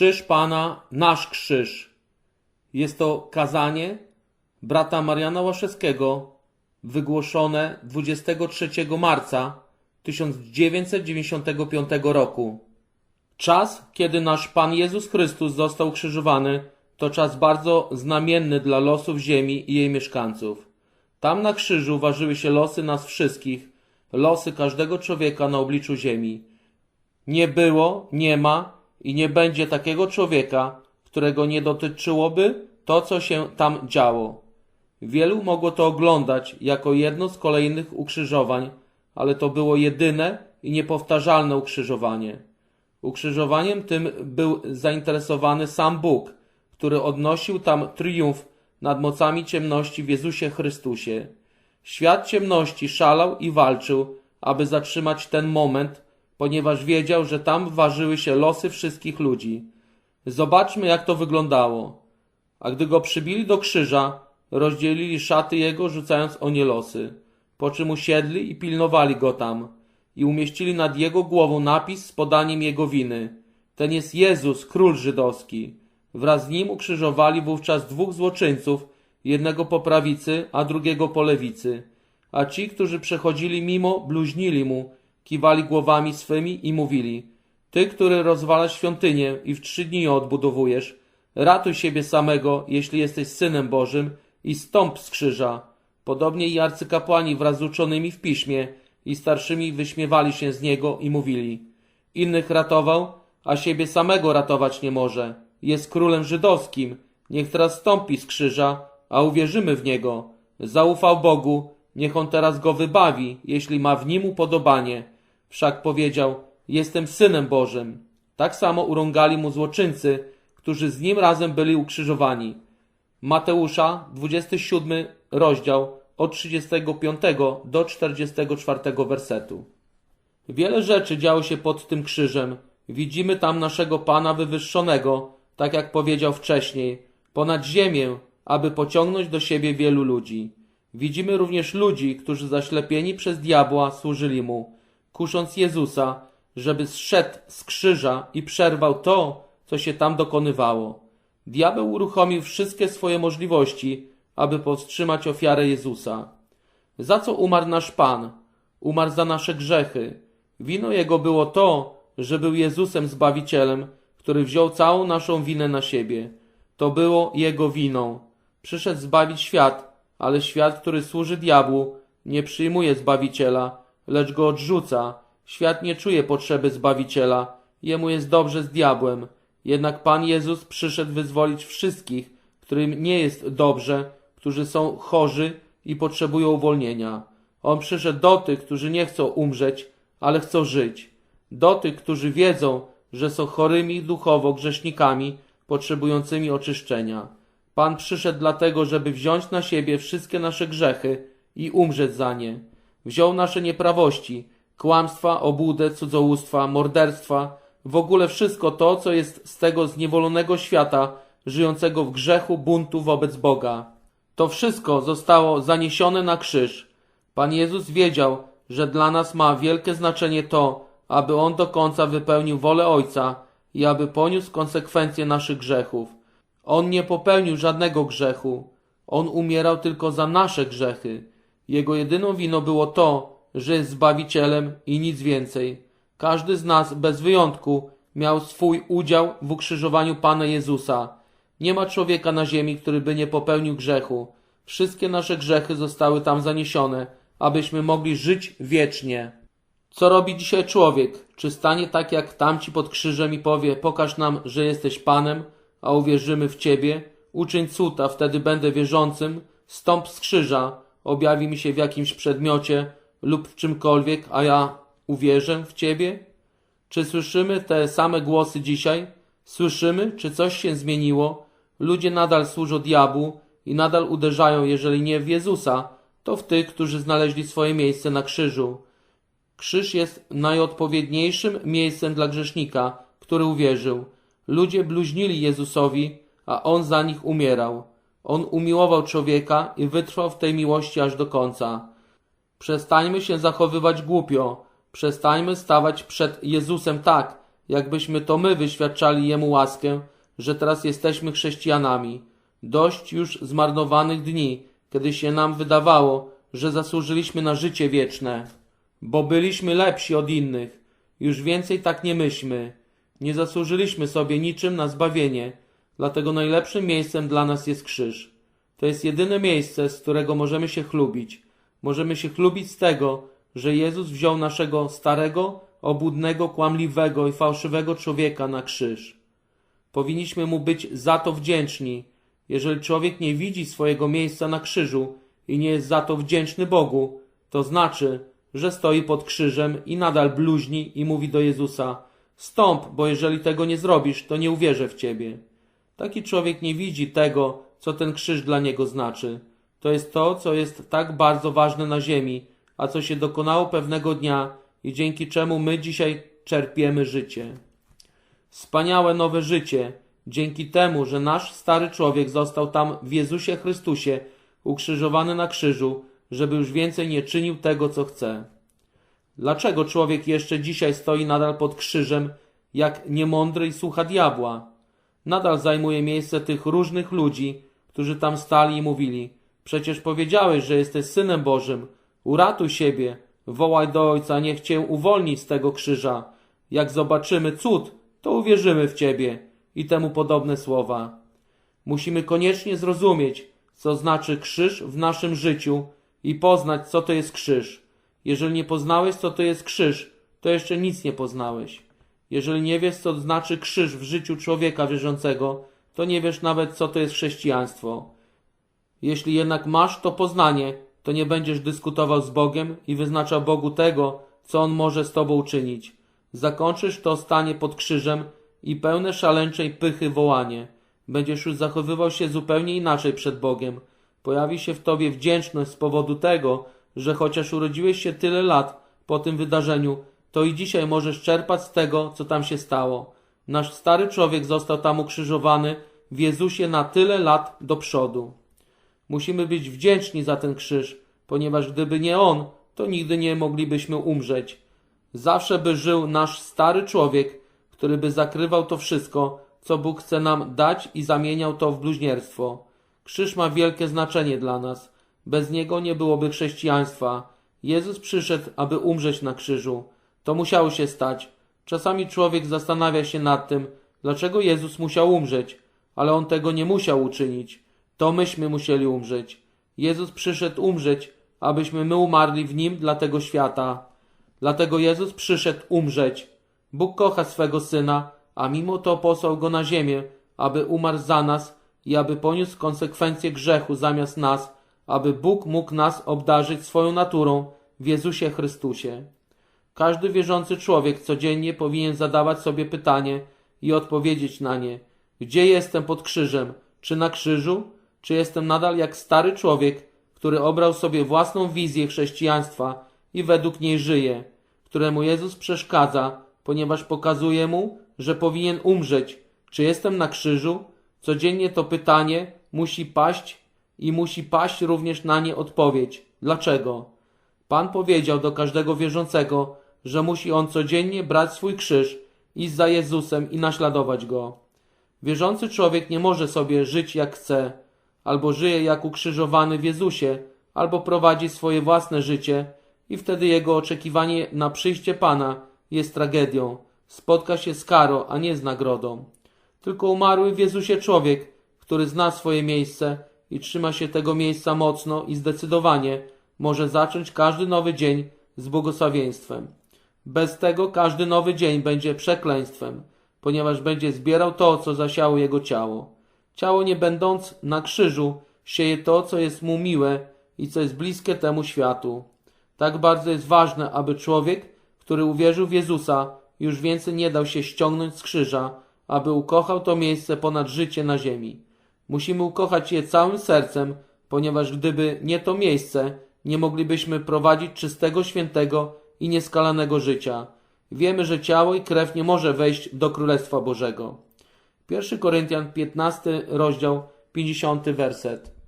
Krzyż Pana, nasz krzyż. Jest to kazanie brata Mariana Łaszewskiego, wygłoszone 23 marca 1995 roku. Czas, kiedy nasz Pan Jezus Chrystus został ukrzyżowany, to czas bardzo znamienny dla losów ziemi i jej mieszkańców. Tam na krzyżu ważyły się losy nas wszystkich, losy każdego człowieka na obliczu ziemi. Nie było, nie ma i nie będzie takiego człowieka, którego nie dotyczyłoby to, co się tam działo. Wielu mogło to oglądać jako jedno z kolejnych ukrzyżowań, ale to było jedyne i niepowtarzalne ukrzyżowanie. Ukrzyżowaniem tym był zainteresowany sam Bóg, który odnosił tam triumf nad mocami ciemności w Jezusie Chrystusie. Świat ciemności szalał i walczył, aby zatrzymać ten moment, ponieważ wiedział, że tam ważyły się losy wszystkich ludzi. Zobaczmy, jak to wyglądało. A gdy go przybili do krzyża, rozdzielili szaty jego, rzucając o nie losy. Po czym usiedli i pilnowali go tam. I umieścili nad jego głową napis z podaniem jego winy. Ten jest Jezus, król żydowski. Wraz z nim ukrzyżowali wówczas dwóch złoczyńców, jednego po prawicy, a drugiego po lewicy. A ci, którzy przechodzili mimo, bluźnili mu, kiwali głowami swymi i mówili: Ty, który rozwalasz świątynię i w trzy dni ją odbudowujesz, ratuj siebie samego, jeśli jesteś synem Bożym, i stąp z krzyża. Podobnie i arcykapłani wraz z uczonymi w piśmie i starszymi wyśmiewali się z niego i mówili: Innych ratował, a siebie samego ratować nie może. Jest królem żydowskim. Niech teraz stąpi z krzyża, a uwierzymy w niego. Zaufał Bogu, niech on teraz go wybawi, jeśli ma w nim upodobanie. Wszak powiedział: Jestem synem Bożym. Tak samo urągali mu złoczyńcy, którzy z nim razem byli ukrzyżowani. Mateusza, 27 rozdział, od 35 do 44 wersetu. Wiele rzeczy działo się pod tym krzyżem. Widzimy tam naszego Pana wywyższonego, tak jak powiedział wcześniej, ponad ziemię, aby pociągnąć do siebie wielu ludzi. Widzimy również ludzi, którzy zaślepieni przez diabła służyli mu, kusząc Jezusa, żeby zszedł z krzyża i przerwał to, co się tam dokonywało. Diabeł uruchomił wszystkie swoje możliwości, aby powstrzymać ofiarę Jezusa. Za co umarł nasz Pan? Umarł za nasze grzechy. Wino Jego było to, że był Jezusem Zbawicielem, który wziął całą naszą winę na siebie. To było Jego winą. Przyszedł zbawić świat, ale świat, który służy diabłu, nie przyjmuje Zbawiciela, lecz go odrzuca. Świat nie czuje potrzeby Zbawiciela, jemu jest dobrze z diabłem. Jednak Pan Jezus przyszedł wyzwolić wszystkich, którym nie jest dobrze, którzy są chorzy i potrzebują uwolnienia. On przyszedł do tych, którzy nie chcą umrzeć, ale chcą żyć. Do tych, którzy wiedzą, że są chorymi duchowo grzesznikami, potrzebującymi oczyszczenia. Pan przyszedł dlatego, żeby wziąć na siebie wszystkie nasze grzechy i umrzeć za nie. Wziął nasze nieprawości, kłamstwa, obłudę, cudzołóstwa, morderstwa, w ogóle wszystko to, co jest z tego zniewolonego świata, żyjącego w grzechu, buntu wobec Boga. To wszystko zostało zaniesione na krzyż. Pan Jezus wiedział, że dla nas ma wielkie znaczenie to, aby On do końca wypełnił wolę Ojca i aby poniósł konsekwencje naszych grzechów. On nie popełnił żadnego grzechu. On umierał tylko za nasze grzechy. Jego jedyną winą było to, że jest Zbawicielem i nic więcej. Każdy z nas, bez wyjątku, miał swój udział w ukrzyżowaniu Pana Jezusa. Nie ma człowieka na ziemi, który by nie popełnił grzechu. Wszystkie nasze grzechy zostały tam zaniesione, abyśmy mogli żyć wiecznie. Co robi dzisiaj człowiek? Czy stanie tak jak tamci pod krzyżem i powie: Pokaż nam, że jesteś Panem, a uwierzymy w Ciebie? Uczyń cud, a wtedy będę wierzącym. Stąp z krzyża, objawi mi się w jakimś przedmiocie lub w czymkolwiek, a ja uwierzę w Ciebie? Czy słyszymy te same głosy dzisiaj? Słyszymy, czy coś się zmieniło? Ludzie nadal służą diabłu i nadal uderzają, jeżeli nie w Jezusa, to w tych, którzy znaleźli swoje miejsce na krzyżu. Krzyż jest najodpowiedniejszym miejscem dla grzesznika, który uwierzył. Ludzie bluźnili Jezusowi, a On za nich umierał. On umiłował człowieka i wytrwał w tej miłości aż do końca. Przestańmy się zachowywać głupio. Przestańmy stawać przed Jezusem tak, jakbyśmy to my wyświadczali Jemu łaskę, że teraz jesteśmy chrześcijanami. Dość już zmarnowanych dni, kiedy się nam wydawało, że zasłużyliśmy na życie wieczne, bo byliśmy lepsi od innych. Już więcej tak nie myślmy. Nie zasłużyliśmy sobie niczym na zbawienie, dlatego najlepszym miejscem dla nas jest krzyż. To jest jedyne miejsce, z którego możemy się chlubić. Możemy się chlubić z tego, że Jezus wziął naszego starego, obłudnego, kłamliwego i fałszywego człowieka na krzyż. Powinniśmy mu być za to wdzięczni. Jeżeli człowiek nie widzi swojego miejsca na krzyżu i nie jest za to wdzięczny Bogu, to znaczy, że stoi pod krzyżem i nadal bluźni i mówi do Jezusa: Stąp, bo jeżeli tego nie zrobisz, to nie uwierzę w ciebie. Taki człowiek nie widzi tego, co ten krzyż dla niego znaczy. To jest to, co jest tak bardzo ważne na ziemi, a co się dokonało pewnego dnia i dzięki czemu my dzisiaj czerpiemy życie. Wspaniałe nowe życie, dzięki temu, że nasz stary człowiek został tam w Jezusie Chrystusie, ukrzyżowany na krzyżu, żeby już więcej nie czynił tego, co chce. Dlaczego człowiek jeszcze dzisiaj stoi nadal pod krzyżem, jak niemądry i słucha diabła? Nadal zajmuje miejsce tych różnych ludzi, którzy tam stali i mówili: Przecież powiedziałeś, że jesteś synem Bożym, uratuj siebie, wołaj do Ojca, niech cię uwolni z tego krzyża. Jak zobaczymy cud, to uwierzymy w ciebie i temu podobne słowa. Musimy koniecznie zrozumieć, co znaczy krzyż w naszym życiu i poznać, co to jest krzyż. Jeżeli nie poznałeś, co to jest krzyż, to jeszcze nic nie poznałeś. Jeżeli nie wiesz, co znaczy krzyż w życiu człowieka wierzącego, to nie wiesz nawet, co to jest chrześcijaństwo. Jeśli jednak masz to poznanie, to nie będziesz dyskutował z Bogiem i wyznaczał Bogu tego, co On może z Tobą uczynić. Zakończysz to stanie pod krzyżem i pełne szaleńczej pychy wołanie. Będziesz już zachowywał się zupełnie inaczej przed Bogiem. Pojawi się w Tobie wdzięczność z powodu tego, że chociaż urodziłeś się tyle lat po tym wydarzeniu, to i dzisiaj możesz czerpać z tego, co tam się stało. Nasz stary człowiek został tam ukrzyżowany w Jezusie na tyle lat do przodu. Musimy być wdzięczni za ten krzyż, ponieważ gdyby nie on, to nigdy nie moglibyśmy umrzeć. Zawsze by żył nasz stary człowiek, który by zakrywał to wszystko, co Bóg chce nam dać i zamieniał to w bluźnierstwo. Krzyż ma wielkie znaczenie dla nas. Bez niego nie byłoby chrześcijaństwa. Jezus przyszedł, aby umrzeć na krzyżu. To musiało się stać. Czasami człowiek zastanawia się nad tym, dlaczego Jezus musiał umrzeć, ale on tego nie musiał uczynić. To myśmy musieli umrzeć. Jezus przyszedł umrzeć, abyśmy my umarli w nim dla tego świata. Dlatego Jezus przyszedł umrzeć. Bóg kocha swego syna, a mimo to posłał go na ziemię, aby umarł za nas i aby poniósł konsekwencje grzechu zamiast nas, aby Bóg mógł nas obdarzyć swoją naturą w Jezusie Chrystusie. Każdy wierzący człowiek codziennie powinien zadawać sobie pytanie i odpowiedzieć na nie: Gdzie jestem pod krzyżem? Czy na krzyżu? Czy jestem nadal jak stary człowiek, który obrał sobie własną wizję chrześcijaństwa i według niej żyje, któremu Jezus przeszkadza, ponieważ pokazuje mu, że powinien umrzeć? Czy jestem na krzyżu? Codziennie to pytanie musi paść i musi paść również na nie odpowiedź. Dlaczego? Pan powiedział do każdego wierzącego, że musi on codziennie brać swój krzyż, iść za Jezusem i naśladować go. Wierzący człowiek nie może sobie żyć jak chce, albo żyje jak ukrzyżowany w Jezusie, albo prowadzi swoje własne życie i wtedy jego oczekiwanie na przyjście Pana jest tragedią. Spotka się z karą, a nie z nagrodą. Tylko umarły w Jezusie człowiek, który zna swoje miejsce i trzyma się tego miejsca mocno i zdecydowanie, może zacząć każdy nowy dzień z błogosławieństwem. Bez tego każdy nowy dzień będzie przekleństwem, ponieważ będzie zbierał to, co zasiało jego ciało. Ciało nie będąc na krzyżu sieje to, co jest mu miłe i co jest bliskie temu światu. Tak bardzo jest ważne, aby człowiek, który uwierzył w Jezusa, już więcej nie dał się ściągnąć z krzyża, aby ukochał to miejsce ponad życie na ziemi. Musimy ukochać je całym sercem, ponieważ gdyby nie to miejsce, nie moglibyśmy prowadzić czystego, świętego i nieskalanego życia. Wiemy, że ciało i krew nie może wejść do Królestwa Bożego. 1 Koryntian 15 rozdział 50 werset.